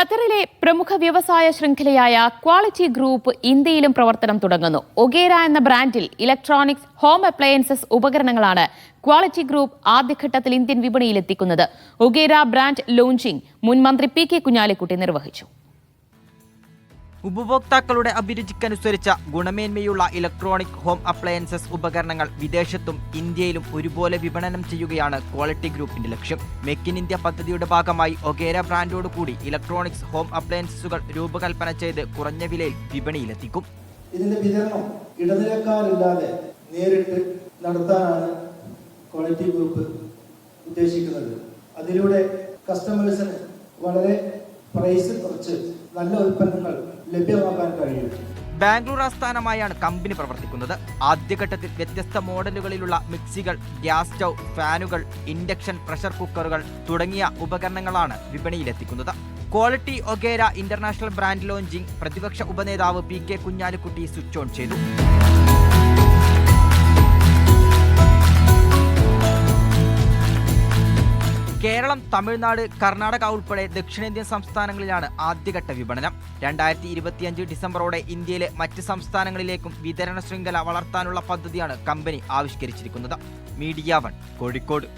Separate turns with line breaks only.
ഖത്തറിലെ പ്രമുഖ വ്യവസായ ശൃംഖലയായ ക്വാളിറ്റി ഗ്രൂപ്പ് ഇന്ത്യയിലും പ്രവർത്തനം തുടങ്ങുന്നു. ഒഗേര എന്ന ബ്രാൻഡിൽ ഇലക്ട്രോണിക്സ് ഹോം അപ്ലയൻസസ് ഉപകരണങ്ങളാണ് ക്വാളിറ്റി ഗ്രൂപ്പ് ആദ്യഘട്ടത്തിൽ ഇന്ത്യൻ വിപണിയിലെത്തിക്കുന്നത്. ഒഗേര ബ്രാൻഡ് ലോഞ്ചിംഗ് മുൻ മന്ത്രി പി കെ കുഞ്ഞാലിക്കുട്ടി നിർവഹിച്ചു.
ഉപഭോക്താക്കളുടെ അഭിരുചിക്കനുസരിച്ച ഗുണമേന്മയുള്ള ഇലക്ട്രോണിക് ഹോം അപ്ലയൻസസ് ഉപകരണങ്ങൾ വിദേശത്തും ഇന്ത്യയിലും ഒരുപോലെ വിപണനം ചെയ്യുകയാണ് ക്വാളിറ്റി ഗ്രൂപ്പിന്റെ ലക്ഷ്യം. മെക്ക് ഇൻ ഇന്ത്യ പദ്ധതിയുടെ ഭാഗമായി ഒഗേര ബ്രാൻഡോടുകൂടി ഇലക്ട്രോണിക്സ് ഹോം അപ്ലയൻസസുകൾ രൂപകൽപ്പന ചെയ്ത് കുറഞ്ഞ വിലയിൽ വിപണിയിലെത്തിക്കും.
ഇതിന്റെ വിതരണം ഇടനിലക്കാരില്ലാതെ നേരിട്ട് നടത്താനാണ് ക്വാളിറ്റി ഗ്രൂപ്പ് ഉദ്ദേശിക്കുന്നത്. അതിലൂടെ കസ്റ്റമേഴ്സിന് വളരെ പ്രൈസ് കുറച്ച് നല്ല ഉൽപ്പന്നങ്ങൾ ലഭ്യമാക്കാൻ കഴിയും.
ബാംഗ്ലൂർ ആസ്ഥാനമായാണ് കമ്പനി പ്രവർത്തിക്കുന്നത്. ആദ്യഘട്ടത്തിൽ വ്യത്യസ്ത മോഡലുകളിലുള്ള മിക്സികൾ ഗ്യാസ് സ്റ്റൗ ഫാനുകൾ ഇൻഡക്ഷൻ പ്രഷർ കുക്കറുകൾ തുടങ്ങിയ ഉപകരണങ്ങളാണ് വിപണിയിലെത്തിക്കുന്നത്. ക്വാളിറ്റി ഒഗേര ഇന്റർനാഷണൽ ബ്രാൻഡ് ലോഞ്ചിംഗ് പ്രതിപക്ഷ ഉപനേതാവ് P K Kunhalikutty switch on ചെയ്തു. കേരളം തമിഴ്നാട് കർണാടക ഉൾപ്പെടെ ദക്ഷിണേന്ത്യൻ സംസ്ഥാനങ്ങളിലാണ് ആദ്യഘട്ട വിപണനം. രണ്ടായിരത്തി ഇരുപത്തിയഞ്ച് ഡിസംബറോടെ ഇന്ത്യയിലെ മറ്റ് സംസ്ഥാനങ്ങളിലേക്കും വിതരണ ശൃംഖല വളർത്താനുള്ള പദ്ധതിയാണ് കമ്പനി ആവിഷ്കരിച്ചിരിക്കുന്നത്. Media one Kozhikode.